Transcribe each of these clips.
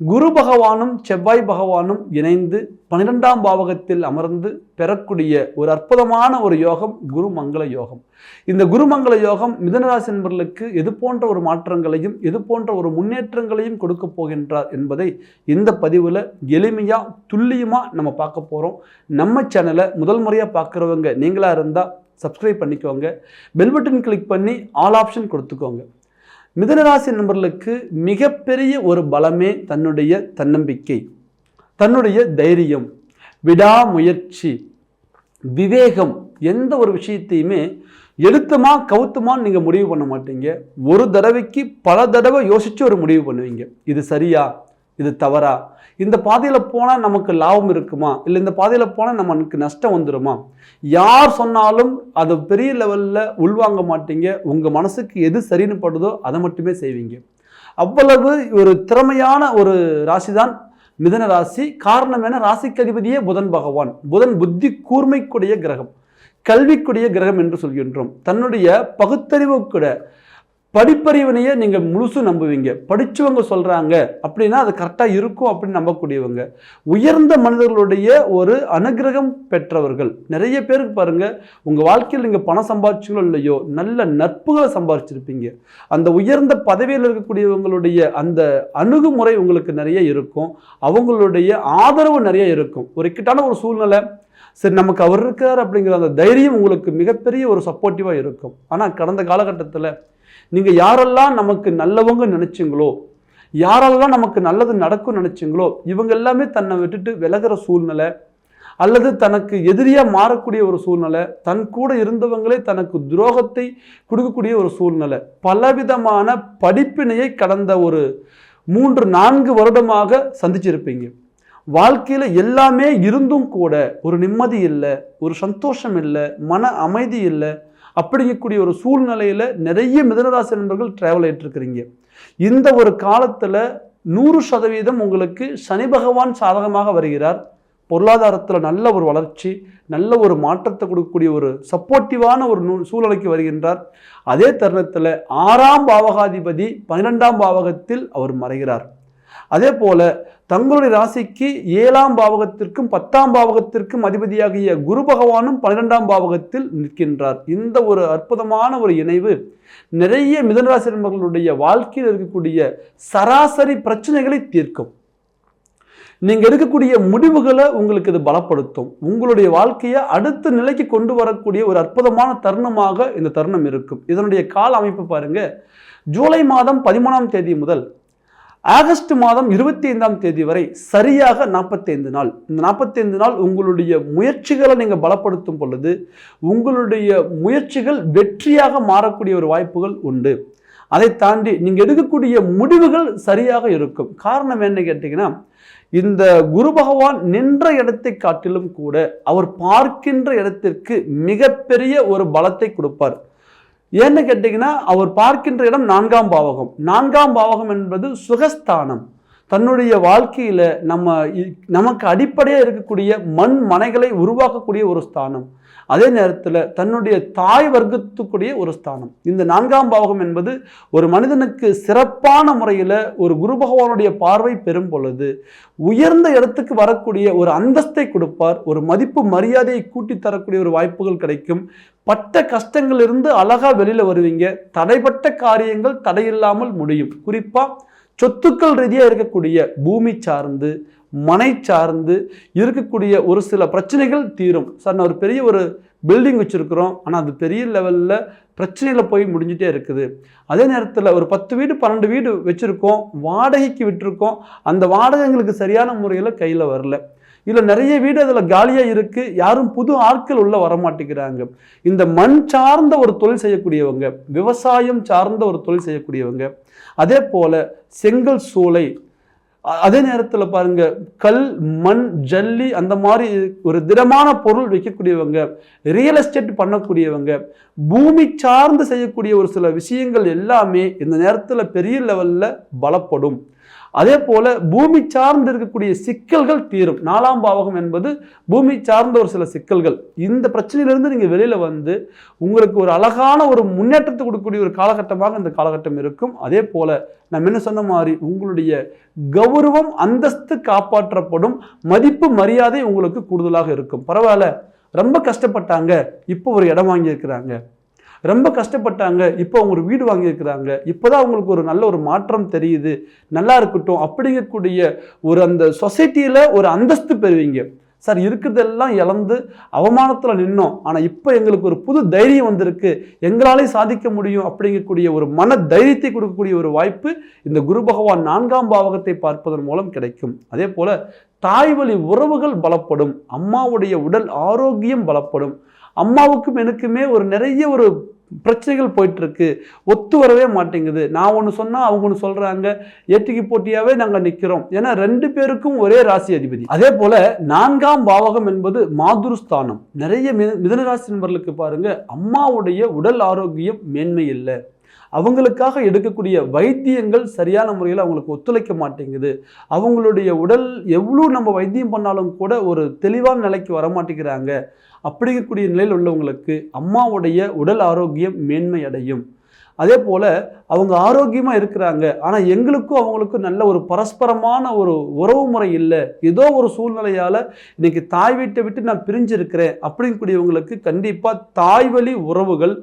குரு பகவானும் செவ்வாய் பகவானும் இணைந்து பன்னிரெண்டாம் பாவகத்தில் அமர்ந்து பெறக்கூடிய ஒரு அற்புதமான ஒரு யோகம் குரு மங்கள யோகம். இந்த குருமங்கள யோகம் மிதனராசி என்பவர்களுக்கு எது போன்ற ஒரு மாற்றங்களையும் எது போன்ற ஒரு முன்னேற்றங்களையும் கொடுக்க போகின்றார் என்பதை இந்த பதிவில் எளிமையாக துல்லியமாக நம்ம பார்க்க போகிறோம் நம்ம சேனலை முதல் முறையாக பார்க்குறவங்க நீங்களாக இருந்தால் சப்ஸ்கிரைப் பண்ணிக்கோங்க. பெல் பட்டன் கிளிக் பண்ணி ஆல் ஆப்ஷன் கொடுத்துக்கோங்க. மிதனராசி நண்பர்களுக்கு மிகப்பெரிய ஒரு பலமே தன்னுடைய தன்னம்பிக்கை தன்னுடைய தைரியம் விடாமுயற்சி விவேகம் எந்த ஒரு விஷயத்தையுமே எழுத்துமா கவுத்துமான்னு நீங்கள் முடிவு பண்ண மாட்டீங்க. ஒரு தடவைக்கு பல தடவை யோசித்து ஒரு முடிவு பண்ணுவீங்க. இது சரியா? இது தவறா? இந்த பாதையில் போனால் நமக்கு லாபம் இருக்குமா? இல்லை இந்த பாதையில் போனால் நமக்கு நஷ்டம் வந்துடுமா யார் சொன்னாலும் அதை பெரிய லெவலில் உள்வாங்க மாட்டீங்க. உங்கள் மனசுக்கு எது சரின்னு படுதோ அதை மட்டுமே செய்வீங்க. அவ்வளவு ஒரு திறமையான ஒரு ராசி தான் மிதன ராசி. காரணம் என ராசிக்கு அதிபதியே புதன் பகவான். புதன் புத்தி கூர்மைக்குடைய கிரகம். கல்விக்குடைய கிரகம் என்று சொல்கின்றோம். தன்னுடைய பகுத்தறிவு கூட படிப்பறிவினையே நீங்கள் முழுசும் நம்புவீங்க. படித்தவங்க சொல்கிறாங்க அப்படின்னா அது கரெக்டாக இருக்கும் அப்படின்னு நம்பக்கூடியவங்க. உயர்ந்த மனிதர்களுடைய ஒரு அனுகிரகம் பெற்றவர்கள். நிறைய பேருக்கு பாருங்கள் உங்கள் வாழ்க்கையில் நீங்கள் பணம் சம்பாதிச்சிங்களோ இல்லையோ நல்ல நட்புகளை சம்பாதிச்சிருப்பீங்க. அந்த உயர்ந்த பதவியில் இருக்கக்கூடியவங்களுடைய அந்த அணுகுமுறை உங்களுக்கு நிறைய இருக்கும். அவங்களுடைய ஆதரவு நிறைய இருக்கும். ஒரு இக்கட்டான ஒரு சூழ்நிலை. சரி நமக்கு அவர் இருக்கார் அப்படிங்கிற அந்த தைரியம் உங்களுக்கு மிகப்பெரிய ஒரு சப்போர்ட்டிவாக இருக்கும். ஆனால் கடந்த காலகட்டத்தில் நீங்கள் யாரெல்லாம் நமக்கு நல்லவங்க நினச்சிங்களோ யாரெல்லாம் நமக்கு நல்லது நடக்கும் நினச்சிங்களோ இவங்க எல்லாமே தன்னை விட்டுட்டு விலகிற சூழ்நிலை அல்லது தனக்கு எதிரியாக மாறக்கூடிய ஒரு சூழ்நிலை தன் கூட இருந்தவங்களே தனக்கு துரோகத்தை கொடுக்கக்கூடிய ஒரு சூழ்நிலை பலவிதமான படிப்பினையை கடந்த ஒரு மூன்று நான்கு வருடமாக சந்திச்சிருப்பீங்க. வாழ்க்கையில் எல்லாமே இருந்தும் கூட ஒரு நிம்மதி இல்லை ஒரு சந்தோஷம் இல்லை மன அமைதி இல்லை அப்படி இருக்கக்கூடிய ஒரு சூழ்நிலையில் நிறைய மிதனராசி நண்பர்கள் ட்ராவல் ஆகிட்டுருக்கிறீங்க இந்த ஒரு காலத்தில் நூறு சதவீதம் உங்களுக்கு சனி பகவான் சாதகமாக வருகிறார். பொருளாதாரத்தில் நல்ல ஒரு வளர்ச்சி நல்ல ஒரு மாற்றத்தை கொடுக்கக்கூடிய ஒரு சப்போர்ட்டிவான ஒரு நூ சூழ்நிலைக்கு வருகின்றார். அதே தருணத்தில் ஆறாம் பாவகாதிபதி பன்னிரெண்டாம் பாவகத்தில் அவர் மறைகிறார். அதே போல தங்களுடைய ராசிக்கு ஏழாம் பாவகத்திற்கும் பத்தாம் பாவகத்திற்கும் அதிபதியாகிய குரு பகவானும் பன்னிரெண்டாம் பாவகத்தில் நிற்கின்றார். இந்த ஒரு அற்புதமான ஒரு இணைவு நிறைய மிதனராசி நண்பர்களுடைய வாழ்க்கையில் இருக்கக்கூடிய சராசரி பிரச்சனைகளை தீர்க்கும். நீங்க எடுக்கக்கூடிய முடிவுகளை உங்களுக்கு இது பலப்படுத்தும். உங்களுடைய வாழ்க்கையை அடுத்த நிலைக்கு கொண்டு வரக்கூடிய ஒரு அற்புதமான தருணமாக இந்த தருணம் இருக்கும். இதனுடைய கால அமைப்பு பாருங்க. ஜூலை மாதம் பதிமூணாம் தேதி முதல் ஆகஸ்ட் மாதம் இருபத்தி ஐந்தாம் தேதி வரை சரியாக நாற்பத்தைந்து நாள். இந்த நாற்பத்தைந்து நாள் உங்களுடைய முயற்சிகளை நீங்கள் பலப்படுத்தும் பொழுது உங்களுடைய முயற்சிகள் வெற்றியாக மாறக்கூடிய ஒரு வாய்ப்புகள் உண்டு. அதை தாண்டி நீங்கள் எடுக்கக்கூடிய முடிவுகள் சரியாக இருக்கும். காரணம் என்ன கேட்டிங்கன்னா இந்த குரு பகவான் நின்ற இடத்தை காட்டிலும் கூட அவர் பார்க்கின்ற இடத்திற்கு மிகப்பெரிய ஒரு பலத்தை கொடுப்பார். ஏன்னு கேட்டிங்கன்னா அவர் பார்க்கின்ற இடம் நான்காம் பாவகம். நான்காம் பாவகம் என்பது சுகஸ்தானம். தன்னுடைய வாழ்க்கையில் நம்ம இ- நமக்கு அடிப்படையாக இருக்கக்கூடிய மண் மனைகளை உருவாக்கக்கூடிய ஒரு ஸ்தானம். அதே நேரத்தில் தன்னுடைய தாய் வர்க்கத்துக்குரிய ஒரு ஸ்தானம். இந்த நான்காம் பாவகம் என்பது ஒரு மனிதனுக்கு சிறப்பான முறையில் ஒரு குரு பகவானுடைய பார்வை பெறும் பொழுது உயர்ந்த இடத்துக்கு வரக்கூடிய ஒரு அந்தஸ்தை கொடுப்பார் ஒரு மதிப்பு மரியாதையை கூட்டி தரக்கூடிய ஒரு வாய்ப்புகள் கிடைக்கும். பட்ட கஷ்டங்களிலிருந்து அழகாக வெளியில் வருவீங்க. தடைப்பட்ட காரியங்கள் தடையில்லாமல் முடியும். குறிப்பாக சொத்துக்கள் ரீதியாக இருக்கக்கூடிய பூமி சார்ந்து மனை சார்ந்து இருக்கக்கூடிய ஒரு சில பிரச்சனைகள் தீரும். சார் நான் ஒரு பெரிய ஒரு பில்டிங் வச்சுருக்குறோம். ஆனால் அது பெரிய லெவலில் பிரச்சனையில் போய் முடிஞ்சிட்டே இருக்குது. அதே நேரத்தில் ஒரு பத்து வீடு பன்னெண்டு வீடு வச்சுருக்கோம். வாடகைக்கு விட்டுருக்கோம். அந்த வாடகை எங்களுக்கு சரியான முறையில் கையில் வரல. இதில் நிறைய வீடு அதில் காலியாக இருக்குது யாரும் புது ஆட்கள் உள்ளே வரமாட்டேங்கிறாங்க. இந்த மண் சார்ந்த ஒரு தொழில் செய்யக்கூடியவங்க விவசாயம் சார்ந்த ஒரு தொழில் செய்யக்கூடியவங்க அதே போல் செங்கல் சூளை அதே நேரத்தில் பாருங்க கல் மண் ஜல்லி அந்த மாதிரி ஒரு திடமான பொருள் வைக்கக்கூடியவங்க ரியல் எஸ்டேட் பண்ணக்கூடியவங்க பூமி சார்ந்து செய்யக்கூடிய ஒரு சில விஷயங்கள் எல்லாமே இந்த நேரத்தில் பெரிய லெவலில் பலப்படும். அதே போல பூமி சார்ந்து இருக்கக்கூடிய சிக்கல்கள் தீரும். நாலாம் பாவகம் என்பது பூமி சார்ந்த ஒரு சில சிக்கல்கள். இந்த பிரச்சனையிலிருந்து நீங்கள் வெளியில் வந்து உங்களுக்கு ஒரு அழகான ஒரு முன்னேற்றத்தை கொடுக்கக்கூடிய ஒரு காலகட்டமாக இந்த காலகட்டம் இருக்கும். அதே போல நம்ம என்ன சொன்ன மாதிரி உங்களுடைய கௌரவம் அந்தஸ்து காப்பாற்றப்படும் மதிப்பு மரியாதை உங்களுக்கு கூடுதலாக இருக்கும். பரவாயில்ல ரொம்ப கஷ்டப்பட்டாங்க இப்போ ஒரு இடம் வாங்கியிருக்கிறாங்க. ரொம்ப கஷ்டப்பட்டாங்க. இப்போ அவங்க ஒரு வீடு வாங்கியிருக்கிறாங்க. இப்போதான் அவங்களுக்கு ஒரு நல்ல ஒரு மாற்றம் தெரியுது. நல்லா இருக்கட்டும் அப்படிங்கக்கூடிய ஒரு அந்த சொசைட்டியில் ஒரு அந்தஸ்து பெறுவீங்க. சார் இருக்கிறதெல்லாம் இழந்து அவமானத்தில் நின்னோம். ஆனால் இப்போ எங்களுக்கு ஒரு புது தைரியம் வந்திருக்கு. எங்களாலேயும் சாதிக்க முடியும் அப்படிங்கக்கூடிய ஒரு மன தைரியத்தை கொடுக்கக்கூடிய ஒரு வாய்ப்பு இந்த குரு பகவான் நான்காம் பாவகத்தை பார்ப்பதன் மூலம் கிடைக்கும். அதே போல் தாய் வழி உறவுகள் பலப்படும். அம்மாவுடைய உடல் ஆரோக்கியம் பலப்படும். அம்மாவுக்கும் எனக்குமே ஒரு நிறைய ஒரு பிரச்சனைகள் போயிட்டுருக்கு. ஒத்து வரவே மாட்டேங்குது. நான் ஒன்று சொன்னால் அவங்க ஒன்று சொல்கிறாங்க ஏட்டிக்கு போட்டியாகவே நாங்கள் நிற்கிறோம் ஏன்னா ரெண்டு பேருக்கும் ஒரே ராசி அதிபதி. அதே போல் நான்காம் பாவகம் என்பது மாதுருஸ்தானம். நிறைய மி மிதனராசி நண்பர்களுக்கு பாருங்கள் அம்மாவுடைய உடல் ஆரோக்கியம் மேன்மை இல்லை அவங்களுக்காக எடுக்கக்கூடிய வைத்தியங்கள் சரியான முறையில் அவங்களுக்கு ஒத்துழைக்க மாட்டேங்குது. அவங்களுடைய உடல் எவ்வளோ நம்ம வைத்தியம் பண்ணாலும் கூட ஒரு தெளிவான நிலைக்கு வர மாட்டேங்கிறாங்க. அப்படிங்கக்கூடிய நிலையில் உள்ளவங்களுக்கு அம்மாவுடைய உடல் ஆரோக்கியம் மேன்மை அடையும். அதே போல் அவங்க ஆரோக்கியமாக இருக்கிறாங்க. ஆனால் எங்களுக்கும் அவங்களுக்கும் நல்ல ஒரு பரஸ்பரமான ஒரு உறவு முறை இல்லை. ஏதோ ஒரு சூழ்நிலையால் இன்றைக்கி தாய் வீட்டை விட்டு நான் பிரிஞ்சிருக்கிறேன். அப்படிங்கக்கூடியவங்களுக்கு கண்டிப்பாக தாய் வழி உறவுகள்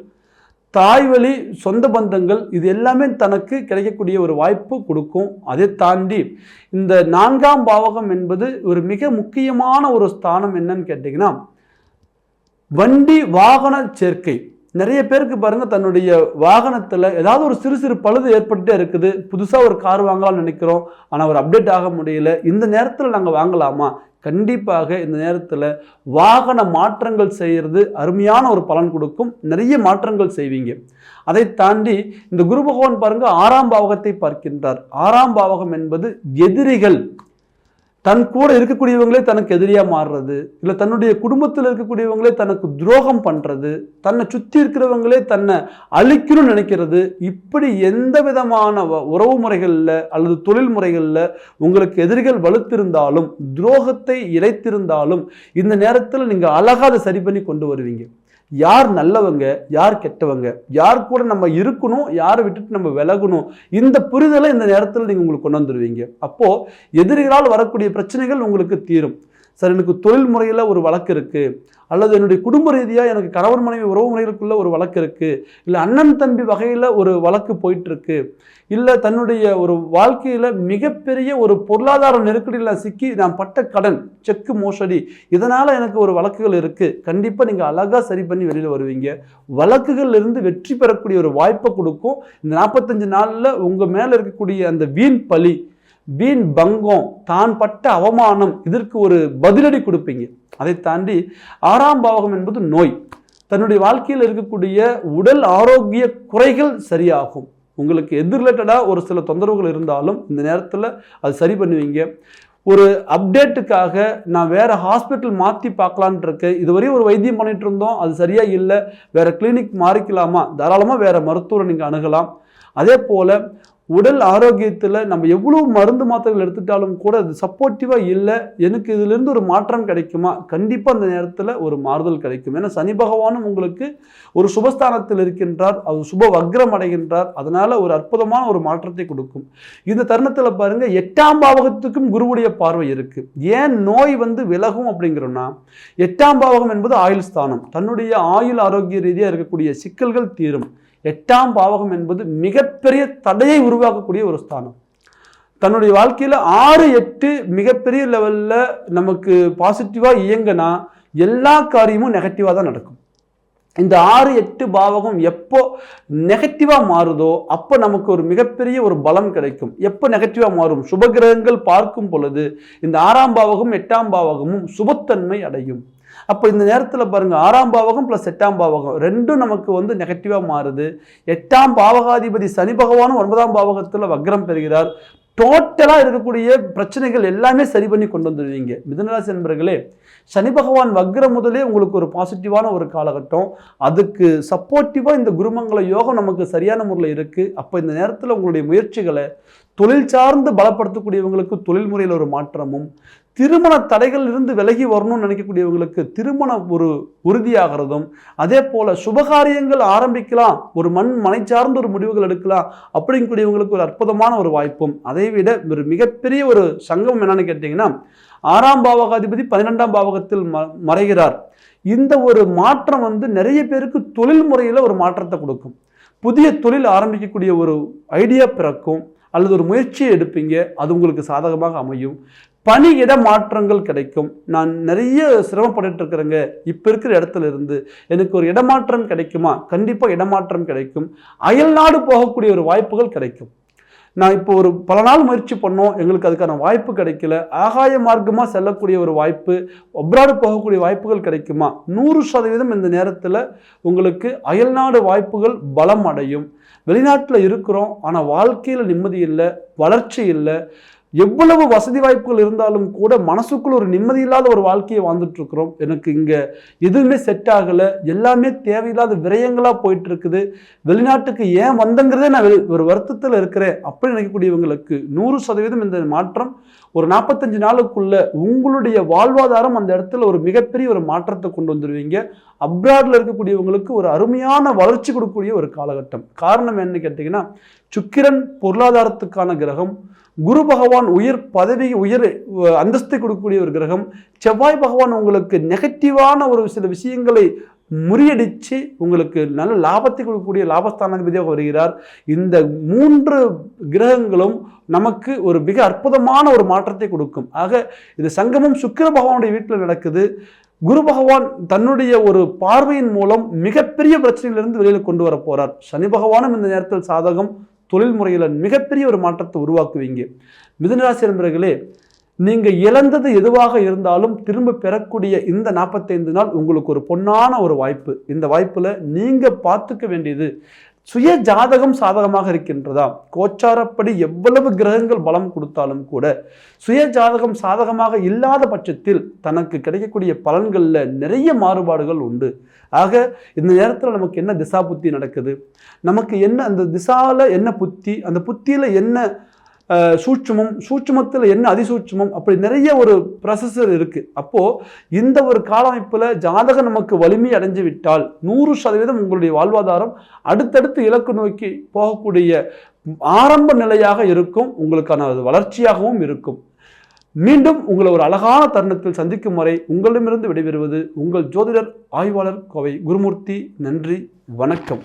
தாய் வழி சொந்த பந்தங்கள் இது எல்லாமே தனக்கு கிடைக்கக்கூடிய ஒரு வாய்ப்பு கொடுக்கும். அதை தாண்டி இந்த நான்காம் பாவகம் என்பது ஒரு மிக முக்கியமான ஒரு ஸ்தானம் என்னன்னு கேட்டிங்கன்னா வண்டி வாகன சேர்க்கை. நிறைய பேருக்கு பாருங்கள் தன்னுடைய வாகனத்தில் ஏதாவது ஒரு சிறு சிறு பழுது ஏற்பட்டுட்டே இருக்குது. புதுசாக ஒரு கார் வாங்கலாம்னு நினைக்கிறோம். ஆனால் ஒரு அப்டேட் ஆக முடியல. இந்த நேரத்தில் நாங்கள் வாங்கலாமா? கண்டிப்பாக இந்த நேரத்தில் வாகன மாற்றங்கள் செய்கிறது அருமையான ஒரு பலன் கொடுக்கும். நிறைய மாற்றங்கள் செய்வீங்க. அதை தாண்டி இந்த குரு பகவான் பாருங்க ஆறாம் பாவகத்தை பார்க்கின்றார். ஆறாம் பாவகம் என்பது எதிரிகள் தன் கூட இருக்கக்கூடியவங்களே தனக்கு எதிரியாக மாறுறது இல்லை தன்னுடைய குடும்பத்தில் இருக்கக்கூடியவங்களே தனக்கு துரோகம் பண்ணுறது தன்னை சுற்றி இருக்கிறவங்களே தன்னை அழிக்கணும்னு நினைக்கிறது இப்படி எந்த விதமான வ- உறவு முறைகளில் அல்லது தொழில் முறைகளில் உங்களுக்கு எதிரிகள் வலுத்திருந்தாலும் துரோகத்தை இறைத்திருந்தாலும் இந்த நேரத்தில் நீங்கள் அழகாக அதை சரி பண்ணி கொண்டு வருவீங்க. யார் நல்லவங்க யார் கெட்டவங்க? யார் கூட நம்ம இருக்கணும் யாரை விட்டுட்டு நம்ம விலகணும்? இந்த புரிதலை இந்த நேரத்தில் நீங்கள் உங்களுக்கு கொண்டு வந்துடுவீங்க அப்போது எதிரிகளால் வரக்கூடிய பிரச்சனைகள் உங்களுக்கு தீரும். சார் எனக்கு தொழில் முறையில் ஒரு வழக்கு இருக்குது அல்லது என்னுடைய குடும்ப ரீதியாக எனக்கு கணவன் மனைவி உறவு முறைகளுக்குள்ள ஒரு வழக்கு இருக்குது இல்லை அண்ணன் தம்பி வகையில் ஒரு வழக்கு போயிட்டுருக்கு. இல்லை தன்னுடைய ஒரு வாழ்க்கையில் மிகப்பெரிய ஒரு பொருளாதார நெருக்கடியில் சிக்கி நான் பட்ட கடன் செக்கு மோசடி இதனால் எனக்கு ஒரு வழக்குகள் இருக்குது கண்டிப்பாக நீங்கள் அழகாக சரி பண்ணி வெளியில் வருவீங்க. வழக்குகள்லேருந்து வெற்றி பெறக்கூடிய ஒரு வாய்ப்பை கொடுக்கும். இந்த நாற்பத்தஞ்சு நாளில் உங்கள் மேலே இருக்கக்கூடிய அந்த வீண் பலி வீண் பங்கம் தான் பட்ட அவமானம் இதற்கு ஒரு பதிலடி கொடுப்பீங்க. அதை தாண்டி ஆறாம் பாவகம் என்பது நோய். தன்னுடைய வாழ்க்கையில் இருக்கக்கூடிய உடல் ஆரோக்கிய குறைகள் சரியாகும். உங்களுக்கு எது ரிலேட்டடாக ஒரு சில தொந்தரவுகள் இருந்தாலும் இந்த நேரத்தில் அது சரி பண்ணுவீங்க. ஒரு அப்டேட்டுக்காக நான் வேறு ஹாஸ்பிட்டல் மாற்றி பார்க்கலான்ட்டு இருக்கேன் இதுவரையும் ஒரு வைத்தியம் பண்ணிட்டு இருந்தோம். அது சரியாக இல்லை. வேறு கிளினிக் மாறிக்கலாமா? தாராளமாக வேறு மருத்துவரை நீங்கள் அணுகலாம். அதே போல் உடல் ஆரோக்கியத்தில் நம்ம எவ்வளோ மருந்து மாத்திரைகள் எடுத்துட்டாலும் கூட அது சப்போர்ட்டிவாக இல்லை எனக்கு இதிலிருந்து ஒரு மாற்றம் கிடைக்குமா? கண்டிப்பாக அந்த நேரத்தில் ஒரு மாறுதல் கிடைக்கும். ஏன்னா சனி பகவானும் உங்களுக்கு ஒரு சுபஸ்தானத்தில் இருக்கின்றார். அவர் சுப வக்ரம் அடைகின்றார். அதனால் ஒரு அற்புதமான ஒரு மாற்றத்தை கொடுக்கும். இந்த தருணத்தில் பாருங்கள் எட்டாம் பாவகத்துக்கும் குருவுடைய பார்வை இருக்குது ஏன் நோய் வந்து விலகும் அப்படிங்கிறோம்னா எட்டாம் பாவகம் என்பது ஆயுள் ஸ்தானம். தன்னுடைய ஆயுள் ஆரோக்கிய ரீதியாக இருக்கக்கூடிய சிக்கல்கள் தீரும். எட்டாம் பாவகம் என்பது மிகப்பெரிய தடையை உருவாக்கக்கூடிய ஒரு ஸ்தானம். தன்னுடைய வாழ்க்கையில் ஆறு எட்டு மிகப்பெரிய லெவலில் நமக்கு பாசிட்டிவாக இயங்கினா எல்லா காரியமும் நெகட்டிவாக தான் நடக்கும். இந்த ஆறு எட்டு பாவகம் எப்போ நெகட்டிவாக மாறுதோ அப்போ நமக்கு ஒரு மிகப்பெரிய ஒரு பலம் கிடைக்கும். எப்போ நெகட்டிவாக மாறும்? சுபகிரகங்கள் பார்க்கும் பொழுது இந்த ஆறாம் பாவகம் எட்டாம் பாவகமும் சுபத்தன்மை அடையும். அப்போ இந்த நேரத்தில் பாருங்கள் ஆறாம் பாவகம் ப்ளஸ் எட்டாம் பாவகம் ரெண்டும் நமக்கு வந்து நெகட்டிவாக மாறுது. எட்டாம் பாவகாதிபதி சனி பகவானும் ஒன்பதாம் பாவகத்தில் வக்ரம் பெறுகிறார். டோட்டலாக இருக்கக்கூடிய பிரச்சனைகள் எல்லாமே சரி பண்ணி கொண்டு வந்துடுவீங்க. மிதனராசி நண்பர்களே சனி பகவான் வக்ர முதலே உங்களுக்கு ஒரு பாசிட்டிவான ஒரு காலகட்டம். அதுக்கு சப்போர்ட்டிவாக இந்த குருமங்கள யோகம் நமக்கு சரியான முறையில் இருக்குது அப்போ இந்த நேரத்தில் உங்களுடைய முயற்சிகளை தொழில் சார்ந்து பலப்படுத்தக்கூடியவங்களுக்கு தொழில் முறையில் ஒரு மாற்றமும் திருமண தடைகள் இருந்து விலகி வரணும்னு நினைக்கக்கூடியவங்களுக்கு திருமண ஒரு உறுதியாகிறதும் அதே போல் சுபகாரியங்கள் ஆரம்பிக்கலாம் ஒரு மண் மனை சார்ந்த ஒரு முடிவுகள் எடுக்கலாம் அப்படிங்கக்கூடியவங்களுக்கு ஒரு அற்புதமான ஒரு வாய்ப்பும். அதை விட ஒரு மிகப்பெரிய ஒரு சங்கம் என்னன்னு கேட்டிங்கன்னா ஆறாம் பாவகாதிபதி பன்னிரெண்டாம் பாவகத்தில் ம மறைகிறார். இந்த ஒரு மாற்றம் வந்து நிறைய பேருக்கு தொழில் முறையில் ஒரு மாற்றத்தை கொடுக்கும். புதிய தொழில் ஆரம்பிக்கக்கூடிய ஒரு ஐடியா பிறக்கும். அல்லது ஒரு முயற்சியை எடுப்பீங்க அது உங்களுக்கு சாதகமாக அமையும். பணி இட மாற்றங்கள் கிடைக்கும். நான் நிறைய சிரமப்பட்டு இருக்கிறேங்க. இப்போ இருக்கிற இடத்துல இருந்து எனக்கு ஒரு இடமாற்றம் கிடைக்குமா? கண்டிப்பாக இடமாற்றம் கிடைக்கும். அயல்நாடு போகக்கூடிய ஒரு வாய்ப்புகள் கிடைக்கும். நான் இப்போ ஒரு பல நாள் முயற்சி பண்ணோம் எங்களுக்கு அதுக்கான வாய்ப்பு கிடைக்கல. ஆகாய மார்க்கமாக செல்லக்கூடிய ஒரு வாய்ப்பு அப்ராடு போகக்கூடிய வாய்ப்புகள் கிடைக்குமா? நூறு சதவீதம் இந்த நேரத்தில் உங்களுக்கு அயல்நாடு வாய்ப்புகள் பலம் அடையும். வெளிநாட்டில் இருக்கிறோம் ஆனால் வாழ்க்கையில் நிம்மதி இல்லை வளர்ச்சி இல்லை. எவ்வளவு வசதி வாய்ப்புகள் இருந்தாலும் கூட மனசுக்குள்ள ஒரு நிம்மதி இல்லாத ஒரு வாழ்க்கையை வாழ்ந்துட்டு இருக்கிறோம். எனக்கு இங்கே எதுவுமே செட் ஆகலை. எல்லாமே தேவையில்லாத விரயங்களாக போயிட்டு இருக்குது வெளிநாட்டுக்கு ஏன் வந்தங்கிறதே நான் ஒரு வருத்தத்தில் இருக்கிறேன். அப்படி நினைக்கக்கூடியவங்களுக்கு நூறு சதவீதம் இந்த மாற்றம். ஒரு நாற்பத்தஞ்சு நாளுக்குள்ள உங்களுடைய வாழ்வாதாரம் அந்த இடத்துல ஒரு மிகப்பெரிய ஒரு மாற்றத்தை கொண்டு வந்துடுவீங்க அப்ராட்ல இருக்கக்கூடியவங்களுக்கு ஒரு அருமையான வளர்ச்சி கொடுக்கக்கூடிய ஒரு காலகட்டம். காரணம் என்னன்னு கேட்டிங்கன்னா சுக்கிரன் பொருளாதாரத்துக்கான கிரகம். குரு பகவான் உயர் பதவி உயர் அந்தஸ்தை கொடுக்கக்கூடிய ஒரு கிரகம். செவ்வாய் பகவான் உங்களுக்கு நெகட்டிவான ஒரு சில விஷயங்களை முறியடித்து உங்களுக்கு நல்ல லாபத்தை கொடுக்கக்கூடிய லாபஸ்தானாதிபதியாக வருகிறார். இந்த மூன்று கிரகங்களும் நமக்கு ஒரு மிக அற்புதமான ஒரு மாற்றத்தை கொடுக்கும். ஆக இது சங்கமம் சுக்கிர பகவானுடைய வீட்டில் நடக்குது. குரு பகவான் தன்னுடைய ஒரு பார்வையின் மூலம் மிகப்பெரிய பிரச்சனையிலிருந்து வெளியில் கொண்டு வர போறார். சனி பகவானும் இந்த நேரத்தில் சாதகம் தொழில் முறையில் மிகப்பெரிய ஒரு மாற்றத்தை உருவாக்குவீங்க. மிதுனராசி நண்பர்களே நீங்கள் இழந்தது எதுவாக இருந்தாலும் திரும்ப பெறக்கூடிய இந்த நாற்பத்தைந்து நாள் உங்களுக்கு ஒரு பொன்னான ஒரு வாய்ப்பு. இந்த வாய்ப்பில் நீங்கள் பார்த்துக்க வேண்டியது சுய ஜாதகம் சாதகமாக இருக்கின்றதா? கோச்சாரப்படி எவ்வளவு கிரகங்கள் பலம் கொடுத்தாலும் கூட சுய ஜாதகம் சாதகமாக இல்லாத பட்சத்தில் தனக்கு கிடைக்கக்கூடிய பலன்களில் நிறைய மாறுபாடுகள் உண்டு. ஆக இந்த நேரத்தில் நமக்கு என்ன திசா புத்தி நடக்குது? நமக்கு என்ன அந்த திசாவில் என்ன புத்தி அந்த புத்தியில் என்ன சூட்சமம் சூட்சமத்தில் என்ன அதிசூட்சமம்? அப்படி நிறைய ஒரு ப்ரொசஸர் இருக்குது அப்போது இந்த ஒரு காலமைப்பில் ஜாதகம் நமக்கு வலிமை அடைஞ்சு விட்டால் நூறு சதவீதம் உங்களுடைய வாழ்வாதாரம் அடுத்தடுத்து இலக்கு நோக்கி போகக்கூடிய ஆரம்ப நிலையாக இருக்கும். உங்களுக்கான வளர்ச்சியாகவும் இருக்கும். மீண்டும் உங்களை ஒரு அழகான தருணத்தில் சந்திக்கும் வரை உங்களிடமிருந்து விடைபெறுவது உங்கள் ஜோதிடர் ஆய்வாளர் கோவை குருமூர்த்தி. நன்றி வணக்கம்.